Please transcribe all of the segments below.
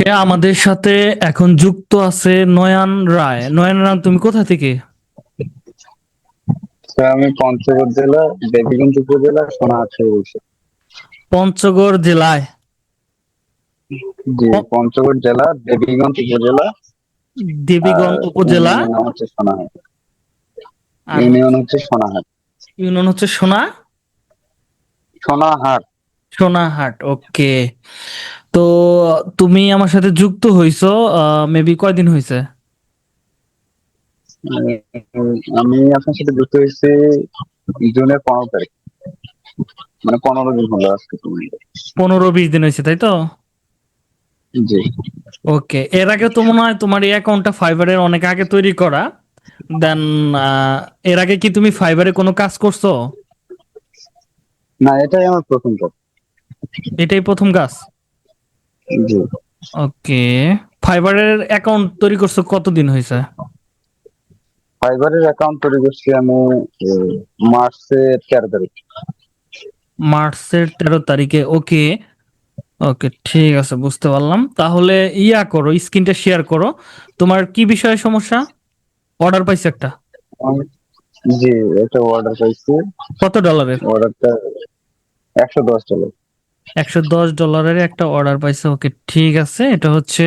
ওকে আমাদের সাথে এখন যুক্ত আছে নয়ন রায়। নয়ন রায় তুমি কোথা থেকে? আমি পঞ্চগড় জেলা দেবীগঞ্জ উপজেলা সোনাহাট থেকে বলছি পঞ্চগড় জেলায়? জি পঞ্চগড় জেলা দেবীগঞ্জ উপজেলা। দেবীগঞ্জ উপজেলা? হচ্ছে সোনাহাট। ইউনিয়ন হচ্ছে সোনাহাট। ইউনিয়ন হচ্ছে সোনা? সোনাহাট। সোনাহাট ওকে। তো তুমি আমার সাথে যুক্ত হইছো মেবি কয়দিন হয়েছে আমি আপনার সাথে যুক্ত হয়েছি জুনের পনেরো তারিখ। মানে পনেরো দিন হলো আজকে পনেরো বিশ দিন হয়েছে তাই তো? জি। ওকে এর আগে তো মনে হয় তোমার এই অ্যাকাউন্টটা ফাইবারের অনেক আগে তৈরি করা। দেন এর আগে কি তুমি ফাইবারে কোনো কাজ করছ? না এটাই আমার প্রথম কাজ। এটাই প্রথম কাজ? ওকে। ফাইবারের অ্যাকাউন্ট তৈরি করছ কতদিন হয়েছে? ফাইবারের অ্যাকাউন্ট তৈরি করছি আমি মার্চের তেরো তারিখ। মার্চের তেরো তারিখে ওকে। ওকে ঠিক আছে বুঝতে পারলাম। তাহলে ইয়া করো স্ক্রিনটা শেয়ার করো। তোমার কি বিষয়ে সমস্যা? অর্ডার পাইছে একটা? জি এটা অর্ডার পাইছি। কত ডলারের অর্ডারটা একশো দশ ডলার একশো দশ ডলারের একটা অর্ডার পাইছে। ওকে, ঠিক আছে। এটা হচ্ছে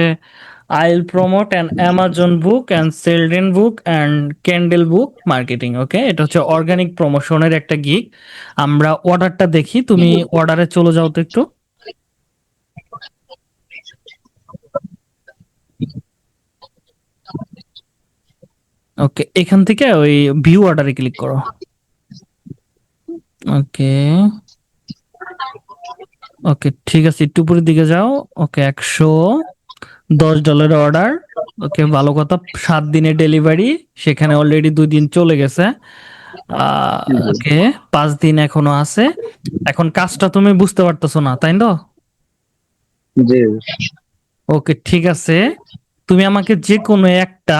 আইল promote and Amazon book and সেলডেন book and Kindle book marketing, okay? এটা হচ্ছে অর্গানিক প্রমোশনের একটা গিগ। আমরা অর্ডারটা দেখি। তুমি অর্ডারে চলে যাও তো একটু। ওকে, এখান থেকে ওই ভিউ অর্ডারে ক্লিক করো। ওকে। ওকে ঠিক আছে একটু উপরের দিকে যাও। ওকে একশো দশ ডলারের অর্ডার ওকে ভালো কথা সাত দিনের ডেলিভারি সেখানে অলরেডি দুই দিন চলে গেছে। ওকে পাঁচ দিন এখনও আছে। এখন কাজটা তুমি বুঝতে পারতেছো না তাই তো ওকে ঠিক আছে। তুমি আমাকে যে কোনো একটা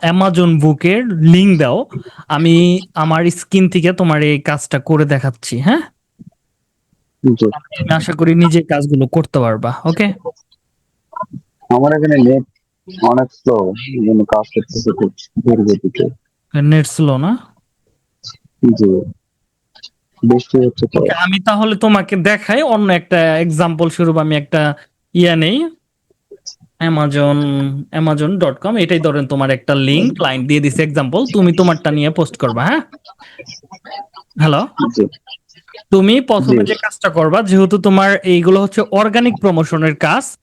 অ্যামাজন বুকের লিংক দাও। আমি আমার স্ক্রিন থেকে তোমার এই কাজটা করে দেখাচ্ছি হ্যাঁ? আমি আশা করি নিজে কাজগুলো করতে পারবা ওকে? আমার এখানে নেট অনেক স্লো জন্য কাজ করতেছে খুব ধীর গতিতে। নেট স্লো না? জি। বৃষ্টি হচ্ছে তো। আমি তাহলে তোমাকে দেখাই অন্য একটা এক্সাম্পল স্বরূপ আমি একটা ইয়া নেই। অ্যামাজন অ্যামাজন ডট কম এটাই ধরেন তোমার একটা লিঙ্ক ক্লায়েন্ট দিয়ে দিছে এক্সাম্পল তুমি তোমারটা নিয়ে পোস্ট করবা হ্যাঁ? হ্যালো জি। তুমি প্রথমে যে কাজটা করবা যেহেতু তোমার এইগুলো হচ্ছে অর্গানিক প্রমোশনের কাজ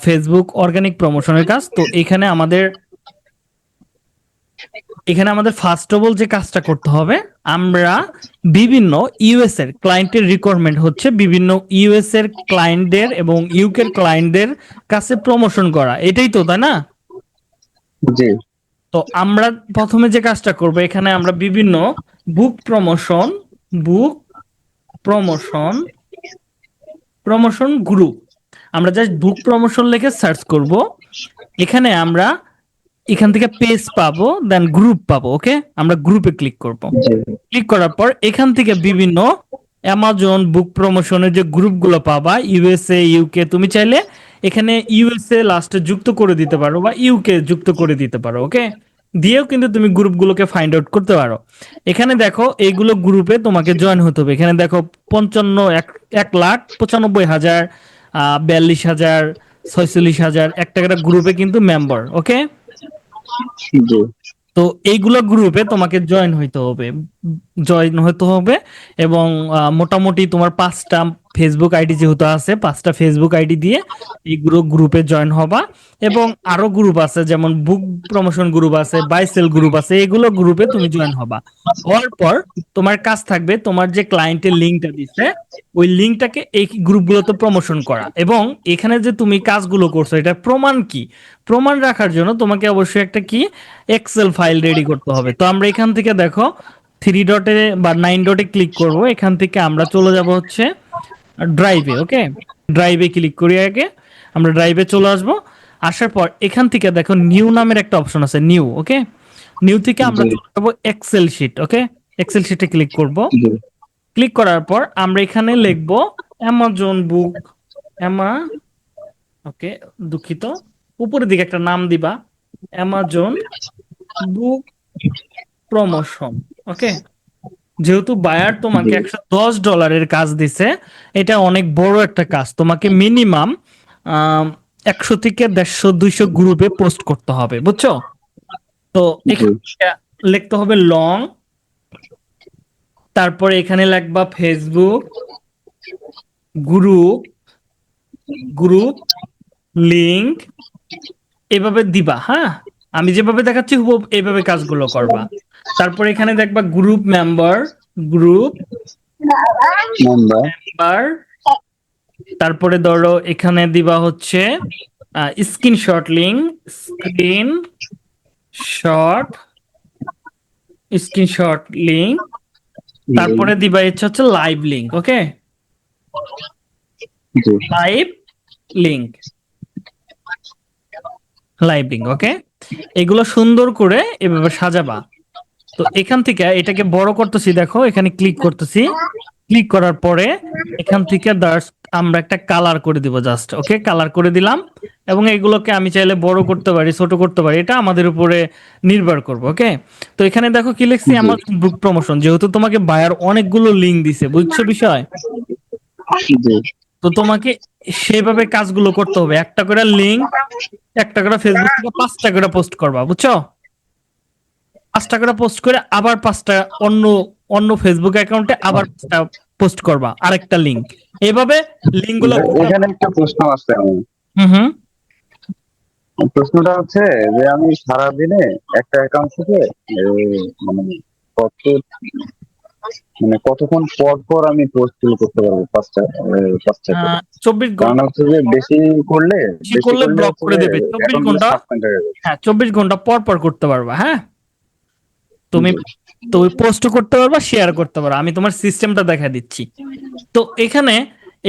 ফেসবুক অর্গানিক প্রমোশনের কাজ তো এখানে আমাদের এখানে আমাদের ফার্স্ট অফ অল যে কাজটা করতে হবে আমরা বিভিন্ন ইউএস এর ক্লায়েন্টের রিকোয়ারমেন্ট হচ্ছে বিভিন্ন ইউএস এর ক্লায়েন্টদের এবং ইউকে ইউকের ক্লায়েন্টদের কাছে প্রমোশন করা। এটাই তো তাই না? জি। তো আমরা প্রথমে যে কাজটা করব এখানে আমরা বিভিন্ন book promotion book promotion promotion group আমরা জাস্ট বুক প্রমোশন লিখে সার্চ করব। এখানে আমরা এখান থেকে পেজ পাবো দেন গ্রুপ পাবো ওকে আমরা গ্রুপে ক্লিক করব। ক্লিক করার পর এখান থেকে বিভিন্ন অ্যামাজন বুক প্রমোশনের যে গ্রুপগুলো পাবা ইউএসএ ইউকে তুমি চাইলে এখানে ইউএসএ লাস্টে যুক্ত করে দিতে পারো বা ইউকে যুক্ত করে দিতে পারো ওকে দিয়েও কিন্তু তুমি গ্রুপগুলোকে ফাইন্ড আউট করতে পারো। এখানে দেখো এইগুলো গ্রুপে তোমাকে জয়েন হতে হবে। এখানে দেখো পঞ্চান্ন এক এক লাখ পঁচানব্বই হাজার আহ, বিয়াল্লিশ হাজার ছয়চল্লিশ হাজার একটা একটা গ্রুপে কিন্তু মেম্বার ওকে তো এইগুলো গ্রুপে তোমাকে জয়েন হইতে হবে। জয়েন হতে হবে এবং মোটামুটি তোমার পাঁচটা ফেসবুক আইডি যেহেতু আছে, পাঁচটা ফেসবুক আইডি দিয়ে এইগুলো গ্রুপে জয়েন হবা। এবং আরও গ্রুপ আছে, যেমন বুক প্রমোশন গ্রুপ আছে বাইসেল গ্রুপ আছে, এগুলো গ্রুপে তুমি জয়েন হবা। হওয়ার পর তোমার কাজ থাকবে তোমার যে ক্লায়েন্টের লিঙ্কটা দিচ্ছে ওই লিঙ্কটাকে এই গ্রুপগুলোতে প্রমোশন করা। এবং এখানে যে তুমি কাজগুলো করছ এটা প্রমাণ কি? প্রমাণ রাখার জন্য তোমাকে অবশ্যই একটা কি? এক্সেল ফাইল রেডি করতে হবে। তো আমরা এখান থেকে দেখো থ্রি ডটে বা নাইন ডটে ক্লিক করব। এখান থেকে আমরা চলে যাব হচ্ছে ড্রাইভে ওকে ড্রাইভে ক্লিক করি আগে। আমরা ড্রাইভে চলে আসব। আসার পর এখান থেকে দেখো নিউ নামের একটা অপশন আছে নিউ ওকে নিউ থেকে আমরা চলে যাব এক্সেল শিট ওকে এক্সেল শিটে ক্লিক করব। ক্লিক করার পর আমরা এখানে লিখব অ্যামাজন বুক অ্যামা ওকে দুঃখিত। উপরের দিকে একটা নাম দিবা অ্যামাজন বুক প্রমোশন ওকে যেহেতু বায়ার তোমাকে একশো দশ ডলারের কাজ দিছে এটা অনেক বড় একটা কাজ। তোমাকে মিনিমাম একশো থেকে দেড়শো দুইশো গ্রুপে পোস্ট করতে হবে বুঝছ? তো এখানে লিখতে হবে লং তারপরে এখানে লিখবা ফেসবুক গ্রুপ গ্রুপ লিংক এভাবে দিবা হ্যাঁ? আমি যেভাবে দেখাচ্ছি এইভাবে কাজগুলো করবা। তারপরে এখানে দেখবা গ্রুপ মেম্বার গ্রুপ মেম্বার তারপরে ধরো এখানে দিবা হচ্ছে screen screenshot link screen shot screenshot link তারপরে দিবা হচ্ছে হচ্ছে live link okay live link live link okay এগুলো সুন্দর করে এভাবে সাজাবা। তো এখান থেকে এটাকে বড় করতেছি দেখো এখানে ক্লিক করতেছি। ক্লিক করার পরে এখান থেকে আমরা একটা কালার করে দিব জাস্ট ওকে কালার করে দিলাম এবং এগুলোকে আমি চাইলে বড় করতে পারি ছোট করতে পারি এটা আমাদের উপরে নির্ভর করব ওকে তো এখানে দেখো কি লিখছি আমার বুক প্রমোশন যেহেতু তোমাকে বায়ার অনেকগুলো লিঙ্ক দিছে বুঝছ বিষয়? তো তোমাকে সেভাবে কাজগুলো করতে হবে একটা করে লিঙ্ক একটা করে ফেসবুক থেকে পাঁচটা করে পোস্ট করবা বুঝছ? পাঁচটা করে পোস্ট করে আবার পাঁচটা অন্য অন্য ফেসবুক অ্যাকাউন্টে আবার পাঁচটা পোস্ট করবা আরেকটা লিঙ্ক এইভাবে লিঙ্কগুলো এখানে একটা প্রশ্ন আছে হুম হুম প্রশ্নটা হচ্ছে যে আমি সারাদিনে একটা অ্যাকাউন্ট থেকে মানে কত মানে কতক্ষণ পর পর আমি পোস্টগুলো করতে পারব পাঁচটা পাঁচটা চব্বিশ ঘণ্টা হচ্ছে যে বেশি করলে বেশি করলে block করে দেবে। 24 ঘণ্টা। হ্যাঁ চব্বিশ ঘণ্টা পর পর করতে পারবা হ্যাঁ তুমি তুমি পোস্ট করতে পারবা শেয়ার করতে পারবা। আমি তোমার সিস্টেমটা দেখা দিচ্ছি। তো এখানে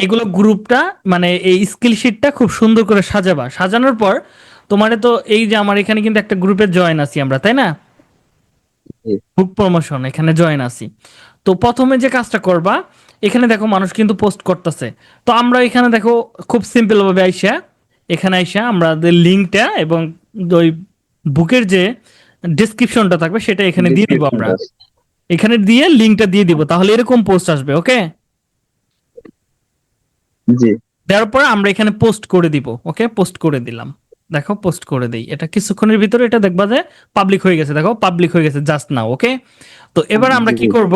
এগুলো গ্রুপটা মানে এই স্কিল শিটটা খুব সুন্দর করে সাজাবা। সাজানোর পর তোমারে তো এই যে আমার এখানে কিন্তু একটা গ্রুপে জয়েন আছি আমরা তাই না? বুক প্রমোশন এখানে জয়েন আছি। তো প্রথমে যে কাজটা করবা এখানে দেখো মানুষ কিন্তু পোস্ট করতেছে। তো আমরা এখানে দেখো খুব সিম্পল ভাবে আইসা এখানে আইসা আমরা লিঙ্কটা এবং ওই বুকের যে ডেসক্রিপশনটা থাকবে সেটা এখানে দিয়ে দিব আমরা। এখানে দিয়ে লিঙ্কটা দিয়ে দিব তাহলে এরকম পোস্ট আসবে ওকে জি। দেওয়ার পর আমরা এখানে পোস্ট করে দিব ওকে পোস্ট করে দিলাম। দেখো পোস্ট করে দেই। এটা কিছুক্ষণের ভিতরে এটা দেখবা যে পাবলিক হয়ে গেছে দেখো পাবলিক হয়ে গেছে জাস্ট নাও ওকে তো এবার আমরা কি করব?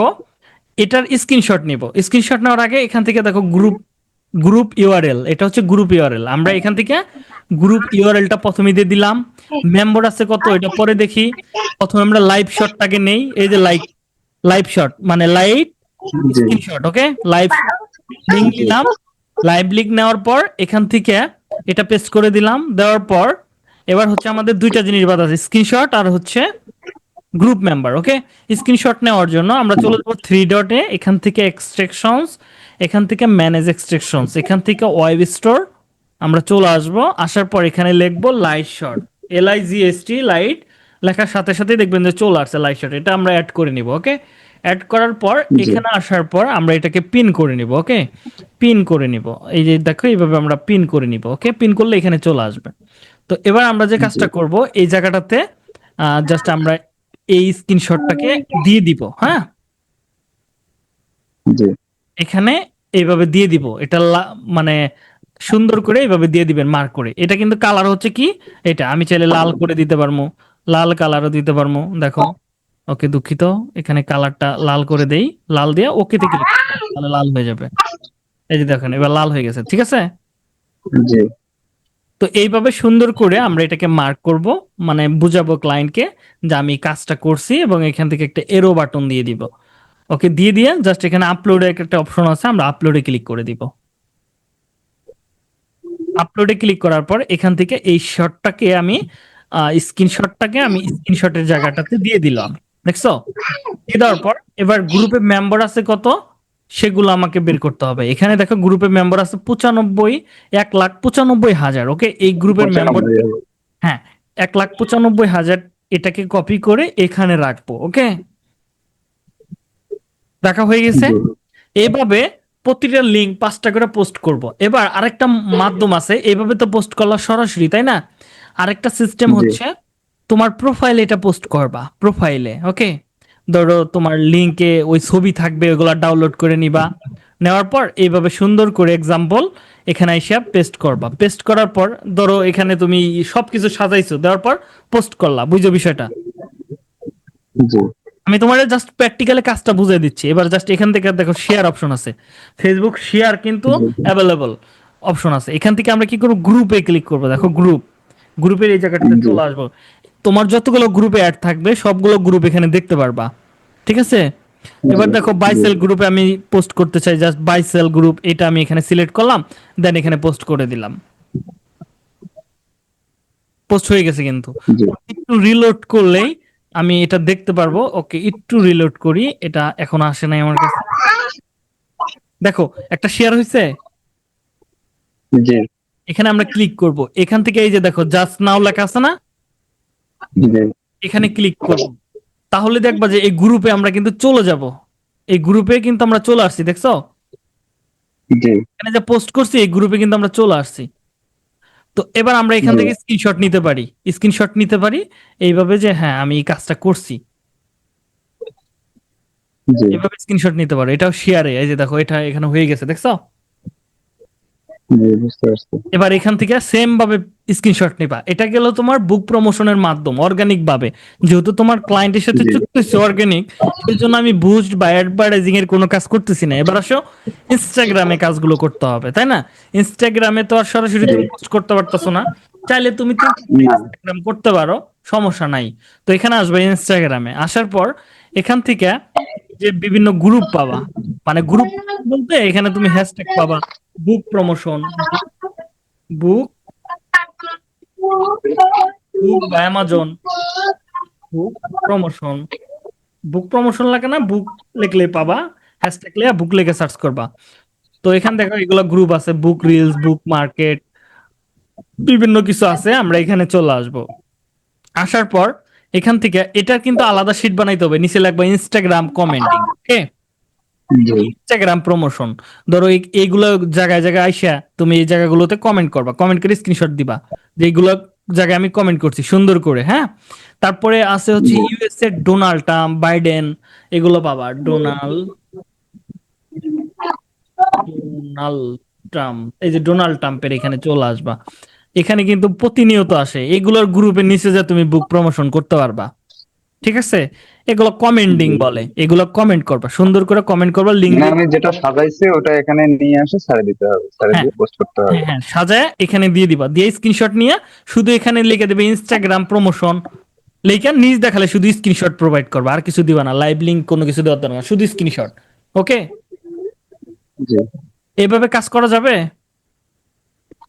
এটার স্ক্রিনশট নিব। স্ক্রিনশট নেওয়ার আগে এখান থেকে দেখো গ্রুপ গ্রুপ ইউআরএল এটা হচ্ছে গ্রুপ ইউআরএল আমরা এখান থেকে গ্রুপ ইউআরএলটা প্রথমে দিয়ে দিলাম। মেম্বার আছে কত এটা পরে দেখি। প্রথমে আমরা লাইভ শটটাকে নেই এই যে লাইভ লাইভ শট মানে live screenshot okay live link দিলাম। লাইভ লিংক নেওয়ার পর এখান থেকে এটা পেস্ট করে দিলাম। দেওয়ার পর এবার হচ্ছে আমাদের দুইটা জিনিস বাদ আছে স্ক্রিনশট আর হচ্ছে গ্রুপ মেম্বার ওকে স্ক্রিনশট নেওয়ার জন্য আমরা চলে যাব থ্রি ডটে এখান থেকে এক্সট্রাকশনস এখান থেকে ম্যানেজ এক্সট্রাকশনস এখান থেকে ওয়েব স্টোর আমরা চলে আসব আসার পর এখানে লিখব light shot L I G S T light লেখার সাথে সাথে দেখবেন যে চলে আসছে লাইট শট এটা আমরা অ্যাড করে নিব ওকে অ্যাড করার পর এখানে আসার পর আমরা এটাকে পিন করে নিব ওকে পিন করে নিব এই যে দেখো এইভাবে আমরা পিন করে নিব ওকে পিন করলে এখানে চলে আসবে। তো এবার আমরা যে কাজটা করব এই জায়গাটাতে জাস্ট আমরা এই স্ক্রিনশটটাকে দিয়ে দিব হ্যাঁ? জি। এখানে এইভাবে দিয়ে দিব। এটা মানে সুন্দর করে এইভাবে দিয়ে দিবেন মার্ক করে। এটা কিন্তু কালার হচ্ছে কি? এটা আমি চাইলে লাল করে দিতে পারব। লাল কালারও দিতে পারব দেখো। ওকে দুঃখিত এখানে কালারটা লাল করে দেই। লাল দিয়ে ওকে তে ক্লিক তাহলে লাল হয়ে যাবে। এই যে দেখেন এবার লাল হয়ে গেছে ঠিক আছে? জি। তো এইভাবে সুন্দর করে আমরা এটাকে মার্ক করব মানে বুঝাবো ক্লায়েন্টকে যে আমি কাজটা করছি এবং এখান থেকে একটা এরো বাটন দিয়ে দিব। ওকে দিয়ে দিয়ে জাস্ট এখানে আপলোডে একটা অপশন আছে আমরা আপলোডে ক্লিক করে দিব। আপলোডে ক্লিক করার পর এখান থেকে এই শটটাকে আমি স্ক্রিনশটটাকে আমি স্ক্রিনশটের জায়গাটাতে দিয়ে দিলাম। দেখছ দিয়ে দেওয়ার পর এবার গ্রুপে মেম্বার আছে কত? সেগুলো আমাকে বের করতে হবে। এখানে দেখো গ্রুপে মেম্বার আছে পঁচানব্বই এক লাখ পঁচানব্বই হাজার। ওকে এই গ্রুপের মেম্বার হ্যাঁ এক লাখ পঁচানব্বই হাজার এটাকে কপি করে এখানে রাখব। ওকে দেখা হয়ে গেছে। এভাবে প্রতিটা লিঙ্ক পাঁচটা করে পোস্ট করব। এবার আরেকটা মাধ্যম আছে এইভাবে তো পোস্ট করলা সরাসরি তাই না? আরেকটা সিস্টেম হচ্ছে তোমার প্রোফাইলে এটা পোস্ট করবা প্রোফাইলে ওকে ধরো তোমার লিংকে ওই ছবি থাকবে ওগুলা ডাউনলোড করে নিবা। নেওয়ার পর এইভাবে সুন্দর করে এক্সাম্পল এখানে এসে পেস্ট করবা। পেস্ট করার পর ধরো এখানে তুমি সবকিছু সাজাইছো দেওয়ার পর পোস্ট করলা বুঝো বিষয়টা? আমি তোমার জাস্ট প্র্যাকটিক্যালি কাজটা বুঝিয়ে দিচ্ছি। এবার জাস্ট এখান থেকে দেখো শেয়ার অপশন আছে। ফেসবুক শেয়ার কিন্তু অ্যাভেলেবল অপশন আছে। এখান থেকে আমরা কি করব? গ্রুপে ক্লিক করব। দেখো গ্রুপ গ্রুপের এই জায়গাটাতে চলে আসব। তোমার যতগুলো গ্রুপে অ্যাড থাকবে সবগুলো গ্রুপ এখানে দেখতে পারবা। ঠিক আছে? এবার দেখো বাইসেল গ্রুপে আমি পোস্ট করতে চাই। জাস্ট বাইসেল গ্রুপ এটা আমি এখানে সিলেক্ট করলাম দেন এখানে পোস্ট করে দিলাম। পোস্ট হয়ে গেছে কিন্তু। একটু রিলোড করলেই আমি এটা দেখতে পারব। ওকে একটু রিলোড করি। এটা এখন আসে নাই আমার কাছে। দেখো একটা শেয়ার হয়েছে জি। এখানে আমরা ক্লিক করব। এখান থেকে এই যে দেখো জাস্ট নাও লেখা আছে না? এখানে ক্লিক করব। তাহলে দেখবা যে এই গ্রুপে আমরা কিন্তু চলে যাব। এই গ্রুপে কিন্তু আমরা চলে আসছি দেখছ? এখানে যে পোস্ট করছি এই গ্রুপে কিন্তু আমরা চলে আসছি। তো এবার আমরা এখান। থেকে স্ক্রিনশট নিতে পারি। স্ক্রিনশট নিতে পারি এইভাবে যে হ্যাঁ আমি এই কাজটা করছি। এইভাবে এভাবে স্ক্রিনশট নিতে পারো। এটাও শেয়ারে এই যে দেখো এটা এখানে হয়ে গেছে দেখছ? এবার এখান থেকে সেম ভাবে স্ক্রিনশট নিবা। এটা গেল তোমার বুক প্রমোশনের মাধ্যম অর্গানিক ভাবে। যেহেতু তোমার ক্লায়েন্টের সাথে জি। চুক্তি হচ্ছে অর্গানিক সেই জন্য আমি বুস্ট বা অ্যাডভার্টাইজিং এর কোনো কাজ করতেছি না। এবার আসো ইনস্টাগ্রামে কাজগুলো করতে হবে তাই না? ইনস্টাগ্রামে তো আর সরাসরি তুমি পোস্ট করতে পারতেছো না। চাইলে তুমি তো ইনস্টাগ্রাম করতে পারো সমস্যা নাই। তো এখানে আসবে ইনস্টাগ্রামে আসার পর এখান থেকে যে বিভিন্ন গ্রুপ পাবা। মানে গ্রুপ বলতে এখানে তুমি হ্যাশট্যাগ পাবা বুক প্রমোশন বুক বুক বা Amazon book promotion book promotion লাগে না বুক লিখলে পাবা হ্যাশট্যাগ লিখে বুক লিখে সার্চ করবা। তো এখান দেখো এগুলো গ্রুপ আছে বুক রিলস বুক মার্কেট বিভিন্ন কিছু আছে আমরা এখানে চলে আসব। আসার পর এখান থেকে এটা কিন্তু আলাদা শিট বানাইতে হবে। নিচে লাগবে Instagram commenting okay? Instagram promotion ধরো এইগুলো জায়গায় জায়গায় আইসা তুমি এই জায়গাগুলোতে কমেন্ট করবা। কমেন্ট করে স্ক্রিনশট দিবা যে এইগুলো জায়গায় আমি কমেন্ট করছি সুন্দর করে হ্যাঁ? তারপরে আছে হচ্ছে ইউএস এর ডোনাল্ড ট্রাম্প বাইডেন এগুলো পাবা। ডোনাল্ড ডোনাল্ড ট্রাম্প এই যে ডোনাল্ড ট্রাম্পের এখানে চলে আসবা। এখানে কিন্তু প্রতিনিয়ত আসে। এগুলোর গ্রুপের নিচে যে তুমি বুক প্রমোশন করতে পারবা। ঠিক আছে? এগুলো কমেন্টিং বলে। এগুলো কমেন্ট করবা। সুন্দর করে কমেন্ট করবা মানে আমি যেটা সাজাইছি ওটা এখানে নিয়ে আসে ছাড়ে দিতে হবে। ছাড়ে হ্যাঁ। দিয়ে পোস্ট করতে হবে। হ্যাঁ সাজায় এখানে দিয়ে দিবা। দিয়ে স্ক্রিনশট নিয়ে শুধু এখানে লিখে দেবে ইনস্টাগ্রাম প্রমোশন লেখা নিজ দেখালে শুধু স্ক্রিনশট প্রোভাইড করবা। আর কিছু দিবা না। লাইভ লিংক কোনো কিছু দেওয়ার দরকার না, শুধু স্ক্রিনশট ওকে? জি। এইভাবে কাজ করা যাবে?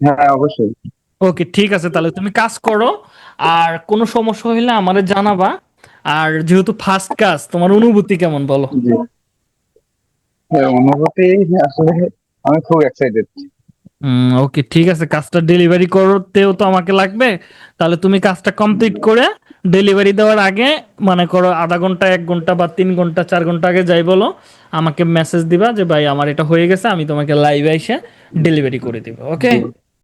হ্যাঁ অবশ্যই। ওকে ঠিক আছে তাহলে তুমি কাজ করো। আর কোনো সমস্যা হইলে আমাদের জানাবা। আর যেহেতু ফার্স্ট কাজ তোমার অনুভূতি কেমন বলো? হ্যাঁ অনুভূতি আসলে আমি খুব এক্সাইটেড ওকে ঠিক আছে কাজটা ডেলিভারি করতেও তো আমাকে লাগবে। তাহলে তুমি কাজটা কমপ্লিট করে ডেলিভারি দেওয়ার আগে মনে করো আধা ঘণ্টা এক ঘণ্টা বা তিন ঘণ্টা চার ঘণ্টা আগে যাই বলো আমাকে মেসেজ দিবা যে ভাই আমার এটা হয়ে গেছে আমি তোমাকে লাইভে এসে ডেলিভারি করে দিব ওকে